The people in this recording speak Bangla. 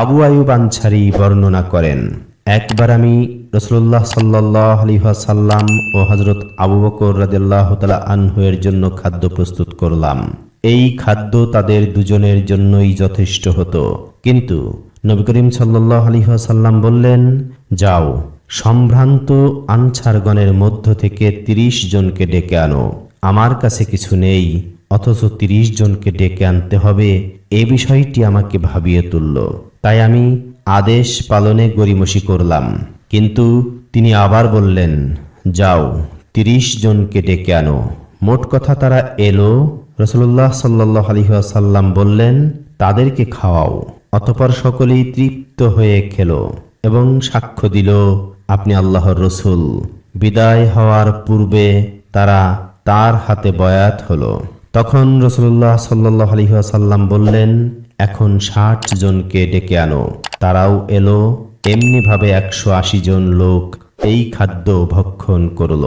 আবু আয়ুব আনসারি বর্ণনা করেন, একবার আমি রসুল্লাহ সাল্লাহ আলহাসাল্লাম ও হজরত আবু বকর রাদিল্লাহ তালা আনহুয়ের জন্য খাদ্য প্রস্তুত করলাম। এই খাদ্য তাদের দুজনের জন্যই যথেষ্ট হতো। কিন্তু নবী করিম সাল্লাহ আলহাসাল্লাম বললেন, যাও, সম্ভ্রান্ত আনছারগণের মধ্য থেকে তিরিশ জনকে ডেকে আনো। আমার কাছে কিছু নেই অথচ তিরিশ জনকে ডেকে আনতে হবে। এ বিষয়টি আমাকে ভাবিয়ে তুলল। তাই আমি আদেশ পালনে গরিমসি করলাম। কিন্তু তিনি আবার বললেন, যাও, তিরিশ জনকে ডেকে আনো। মোট কথা তারা এলো। রসুল্লাহ সাল্লাহ আলহিহাসাল্লাম বললেন, তাদেরকে খাওয়াও। অতপর সকলেই তৃপ্ত হয়ে খেলো এবং সাক্ষ্য দিল, আপনি আল্লাহর রসুল। বিদায় হওয়ার পূর্বে তারা তার হাতে বয়াত হলো। তখন রসুল্লাহ সাল্লাহ আলহিহাসাল্লাম বললেন, এখন ষাট জনকে ডেকে আনো। তারাও এলো, এমনিভাবে একশো আশি জন লোক এই খাদ্য ভক্ষণ করল।